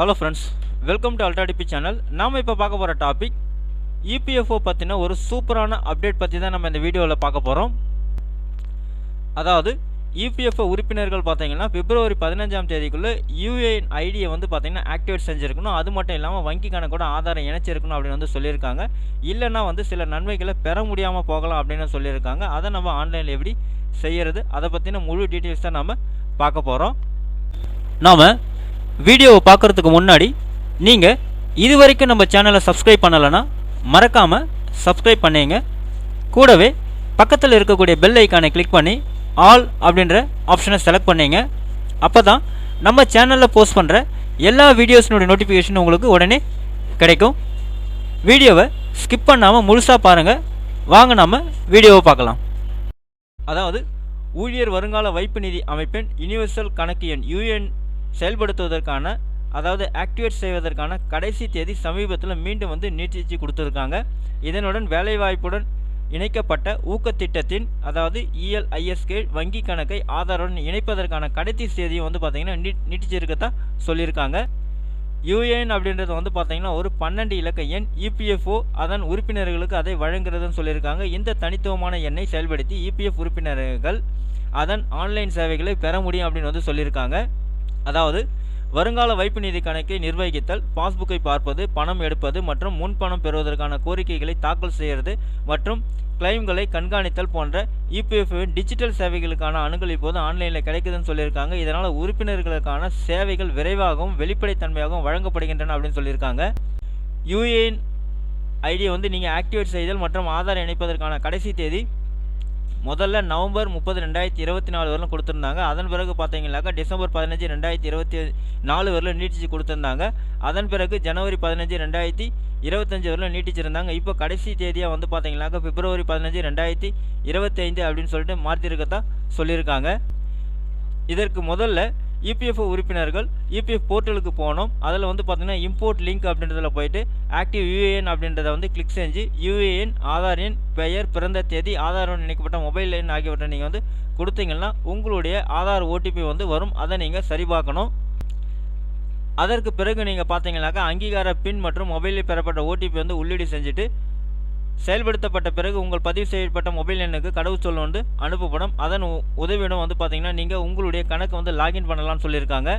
Hello friends welcome to ultra DP channel நாம் இப்போ பார்க்க போகிற டாபிக் இபிஎஃப்ஓ பற்றின ஒரு சூப்பரான அப்டேட் பற்றி தான் நம்ம இந்த வீடியோவில் பார்க்க போகிறோம் அதாவது இபிஎஃப்ஓ உறுப்பினர்கள் பார்த்தீங்கன்னா பிப்ரவரி பதினஞ்சாம் தேதிக்குள்ளே யூஏஎன் ஐடியை வந்து பார்த்திங்கன்னா ஆக்டிவேட் செஞ்சுருக்கணும். அது மட்டும் இல்லாமல் வங்கி கணக்கோட ஆதாரம் இணைச்சிருக்கணும் அப்படின்னு வந்து சொல்லியிருக்காங்க. இல்லைன்னா வந்து சில நன்மைகளை பெற முடியாமல் போகலாம் அப்படின்னு சொல்லியிருக்காங்க. அதை நம்ம ஆன்லைனில் எப்படி செய்கிறது அதை பற்றின முழு டீட்டெயில்ஸ் தான் நம்ம பார்க்க போகிறோம் நாம் வீடியோவை பார்க்குறதுக்கு முன்னாடி நீங்கள் இது வரைக்கும் நம்ம சேனலை சப்ஸ்கிரைப் பண்ணலைன்னா மறக்காமல் சப்ஸ்கிரைப் பண்ணீங்க. கூடவே பக்கத்தில் இருக்கக்கூடிய பெல் ஐக்கானை கிளிக் பண்ணி ஆல் அப்படின்ற ஆப்ஷனை செலக்ட் பண்ணீங்க. அப்போ தான் நம்ம சேனலில் போஸ்ட் பண்ணுற எல்லா வீடியோஸினுடைய நோட்டிஃபிகேஷன் உங்களுக்கு உடனே கிடைக்கும். வீடியோவை ஸ்கிப் பண்ணாமல் முழுசாக பாருங்கள் வாங்க நாம் வீடியோவை பார்க்கலாம். அதாவது ஊழியர் வருங்கால வைப்பு நிதி அமைப்பின் யுனிவர்சல் கணக்கு எண் யூஎன் செயல்படுத்துவதற்கான அதாவது ஆக்டிவேட் செய்வதற்கான கடைசி தேதி சமீபத்தில் மீண்டும் வந்து நீட்டிச்சு கொடுத்துருக்காங்க. இதனுடன் வேலைவாய்ப்புடன் இணைக்கப்பட்ட ஊக்கத்திட்டத்தின் அதாவது இஎல்ஐஎஸ்கே வங்கி கணக்கை ஆதாருடன் இணைப்பதற்கான கடைசி தேதியும் வந்து பார்த்திங்கன்னா நீ நீட்டிச்சிருக்கத்தான் சொல்லியிருக்காங்க. யூஏஎன் அப்படின்றது வந்து பார்த்திங்கன்னா ஒரு பன்னெண்டு இலக்க எண் இபிஎஃப்ஓ அதன் உறுப்பினர்களுக்கு அதை வழங்குறதுன்னு சொல்லியிருக்காங்க. இந்த தனித்துவமான எண்ணை செயல்படுத்தி இபிஎஃப் உறுப்பினர்கள் அதன் ஆன்லைன் சேவைகளை பெற முடியும் அப்படின்னு வந்து சொல்லியிருக்காங்க. அதாவது வருங்கால வைப்பு நிதி கணக்கை நிர்வகித்தல் பாஸ்புக்கை பார்ப்பது பணம் எடுப்பது மற்றும் முன்பணம் பெறுவதற்கான கோரிக்கைகளை தாக்கல் செய்கிறது மற்றும் கிளைம்களை கண்காணித்தல் போன்ற இபிஎஃப்ஓவின் டிஜிட்டல் சேவைகளுக்கான அணுகல் இப்போது ஆன்லைனில் கிடைக்குதுன்னு சொல்லியிருக்காங்க. இதனால் உறுப்பினர்களுக்கான சேவைகள் விரைவாகவும் வெளிப்படைத்தன்மையாகவும் வழங்கப்படுகின்றன அப்படின்னு சொல்லியிருக்காங்க. யூஏஎன் ஐடியை வந்து நீங்கள் ஆக்டிவேட் செய்தல் மற்றும் ஆதார் இணைப்பதற்கான கடைசி தேதி முதல்ல நவம்பர் முப்பது ரெண்டாயிரத்தி இருபத்தி நாலு வரலும் கொடுத்துருந்தாங்க. அதன் பிறகு பார்த்தீங்கன்னாக்கா டிசம்பர் பதினஞ்சு ரெண்டாயிரத்தி இருபத்தி நாலு வரலும் நீட்டிச்சு கொடுத்துருந்தாங்க. அதன் பிறகு ஜனவரி பதினஞ்சு ரெண்டாயிரத்தி இருபத்தஞ்சி வரலும் நீட்டிச்சிருந்தாங்க. இப்போ கடைசி தேதியாக வந்து பார்த்தீங்கன்னாக்கா பிப்ரவரி பதினஞ்சு ரெண்டாயிரத்தி இருபத்தி ஐந்து அப்படின்னு சொல்லிட்டு மாற்றிருக்கத்தான் சொல்லியிருக்காங்க. இதற்கு முதல்ல இபிஎஃப் உறுப்பினர்கள் இபிஎஃப் போர்ட்டலுக்கு போனோம் அதில் வந்து பார்த்திங்கன்னா இம்போர்ட் லிங்க் அப்படின்றதில் போயிட்டு ஆக்டிவ் யூஏஎன் அப்படின்றத வந்து கிளிக் செஞ்சு யூஏஎன் ஆதார் எண் பெயர் பிறந்த தேதி ஆதாருடன் இணைக்கப்பட்ட மொபைல் எண் ஆகியவற்றை நீங்கள் வந்து கொடுத்தீங்கன்னா உங்களுடைய ஆதார் ஓடிபி வந்து வரும். அதை நீங்கள் சரிபார்க்கணும். அதற்கு பிறகு நீங்கள் பார்த்தீங்கன்னாக்கா அங்கீகார பின் மற்றும் மொபைலில் பெறப்பட்ட ஓடிபி வந்து உள்ளீடு செஞ்சுட்டு செயல்படுத்தப்பட்ட பிறகு உங்கள் பதிவு செய்யப்பட்ட மொபைல் எண்ணுக்கு கடவுச்சொல் வந்து அனுப்பப்படும். அதன் உதவியிடம் உதவியுடன் வந்து பார்த்தீங்கன்னா நீங்கள் உங்களுடைய கணக்கு வந்து லாகின் பண்ணலாம்னு சொல்லியிருக்காங்க.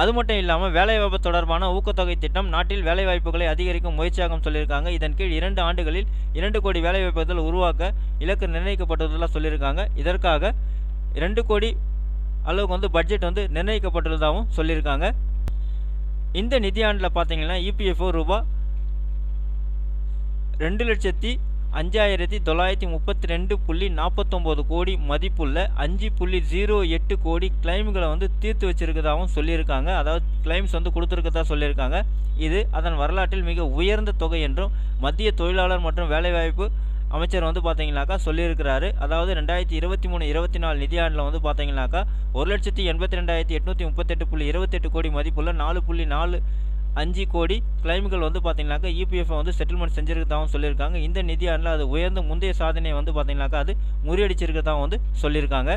அது மட்டும் இல்லாமல் வேலைவாய்ப்பு தொடர்பான ஊக்கத்தொகை திட்டம் நாட்டில் வேலைவாய்ப்புகளை அதிகரிக்கும் முயற்சியாகவும் சொல்லியிருக்காங்க. இதன் கீழ் இரண்டு ஆண்டுகளில் இரண்டு கோடி வேலைவாய்ப்புகள் உருவாக்க இலக்கு நிர்ணயிக்கப்பட்டுள்ளதாக சொல்லியிருக்காங்க. இதற்காக இரண்டு கோடி அளவுக்கு வந்து பட்ஜெட் வந்து நிர்ணயிக்கப்பட்டுள்ளதாகவும் சொல்லியிருக்காங்க. இந்த நிதியாண்டில் பார்த்தீங்கன்னா இபிஎஃப்ஓ ரூபாய் ரெண்டு லட்சத்தி அஞ்சாயிரத்தி தொள்ளாயிரத்தி முப்பத்தி ரெண்டு புள்ளி நாற்பத்தொம்போது கோடி மதிப்புள்ள அஞ்சு புள்ளி ஜீரோ எட்டு கோடி கிளைம்களை வந்து தீர்த்து வச்சிருக்கதாகவும் சொல்லியிருக்காங்க. அதாவது கிளைம்ஸ் வந்து கொடுத்துருக்கதா சொல்லியிருக்காங்க. இது அதன் வரலாற்றில் மிக உயர்ந்த தொகை என்றும் மத்திய தொழிலாளர் மற்றும் வேலைவாய்ப்பு அமைச்சர் வந்து பார்த்தீங்கன்னாக்கா சொல்லியிருக்கிறாரு. அதாவது ரெண்டாயிரத்தி இருபத்தி மூணு இருபத்தி நாலு நிதியாண்டில் வந்து பார்த்தீங்கன்னாக்கா ஒரு லட்சத்தி எண்பத்தி ரெண்டாயிரத்தி எட்நூற்றி முப்பத்தெட்டு புள்ளி இருபத்தெட்டு கோடி மதிப்புள்ள நாலு புள்ளி நாலு அஞ்சு கோடி கிளைம்கள் வந்து பார்த்தீங்கன்னாக்கா இபிஎஃப் வந்து செட்டில்மெண்ட் செஞ்சிருக்கதாகவும் சொல்லியிருக்காங்க. இந்த நிதியாண்டில் அது உயர்ந்த முந்தைய சாதனையை வந்து பார்த்தீங்கன்னாக்கா அது முறியடிச்சிருக்கதாகவும் வந்து சொல்லியிருக்காங்க.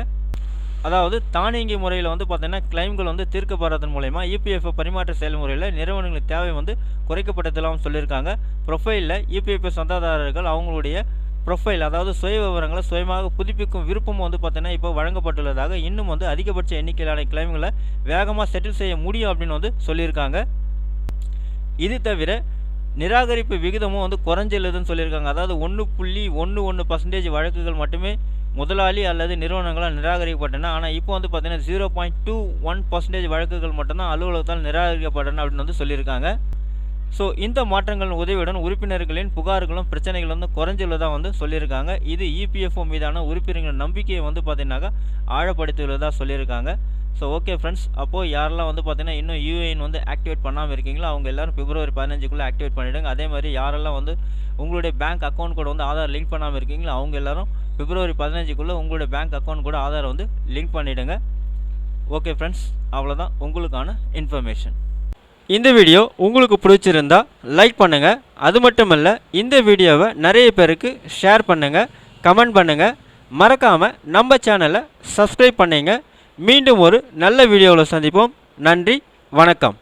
அதாவது தானியங்கி முறையில் வந்து பார்த்தீங்கன்னா கிளைம்கள் வந்து தீர்க்கப்படுறதன் மூலயமா இபிஎஃப் பரிமாற்ற செயல்முறையில் நிறுவனங்களுக்கு தேவை வந்து குறைக்கப்பட்டதெல்லாம் சொல்லியிருக்காங்க. ப்ரொஃபைலில் இபிஎஃப் சந்தாதாரர்கள் அவங்களுடைய ப்ரொஃபைல் அதாவது சுய விவரங்களை சுயமாக புதுப்பிக்கும் விருப்பம் வந்து பார்த்தீங்கன்னா இப்போ வழங்கப்பட்டுள்ளதாக இன்னும் வந்து அதிகபட்ச எண்ணிக்கையிலான கிளைம்களை வேகமாக செட்டில் செய்ய முடியும் அப்படின்னு வந்து சொல்லியிருக்காங்க. இது தவிர நிராகரிப்பு விகிதமும் வந்து குறைஞ்சில்லுதுன்னு சொல்லியிருக்காங்க. அதாவது ஒன்று புள்ளி ஒன்று ஒன்று பர்சன்டேஜ் வழக்குகள் மட்டுமே முதலாளி அல்லது நிறுவனங்களால் நிராகரிக்கப்பட்டன. ஆனால் இப்போ வந்து பார்த்தீங்கன்னா zero point two one percentage வழக்குகள் மட்டும்தான் அலுவலகத்தால் நிராகரிக்கப்பட்டன அப்படின்னு வந்து சொல்லியிருக்காங்க. ஸோ இந்த மாற்றங்களின் உதவியுடன் உறுப்பினர்களின் புகார்களும் பிரச்சனைகளும் வந்து குறைஞ்சுள்ளதாக வந்து சொல்லியிருக்காங்க. இது இபிஎஃப்ஓ மீதான உறுப்பினர்களின் நம்பிக்கையை வந்து பார்த்தீங்கன்னாக்கா ஆழப்படுத்தியுள்ளதாக சொல்லியிருக்காங்க. ஸோ ஓகே ஃப்ரெண்ட்ஸ் அப்போது யாரெல்லாம் வந்து பார்த்தீங்கன்னா இன்னும் யூஏஎன் வந்து ஆக்டிவேட் பண்ணாமல் இருக்கீங்களோ அவங்க எல்லாரும் பிப்ரவரி பதினஞ்சுக்குள்ளே ஆக்டிவேட் பண்ணிவிடுங்க அதே மாதிரி யாரெல்லாம் வந்து உங்களுடைய பேங்க் அக்கௌண்ட் கூட வந்து ஆதார் லிங்க் பண்ணாமல் இருக்கீங்களோ அவங்க எல்லோரும் பிப்ரவரி பதினஞ்சுக்குள்ளே உங்களுடைய பேங்க் அக்கௌண்ட் கூட ஆதார் வந்து லிங்க் பண்ணிவிடுங்க ஓகே ஃப்ரெண்ட்ஸ் அவ்வளோதான் உங்களுக்கான இன்ஃபர்மேஷன் இந்த வீடியோ உங்களுக்கு பிடிச்சிருந்தா லைக் பண்ணுங்கள் அது மட்டும் இல்லை இந்த வீடியோவை நிறைய பேருக்கு ஷேர் பண்ணுங்கள் கமெண்ட் பண்ணுங்கள் மறக்காமல் நம்ம சேனலை சப்ஸ்கிரைப் பண்ணிங்க. மீண்டும் ஒரு நல்ல வீடியோவில் சந்திப்போம். நன்றி வணக்கம்.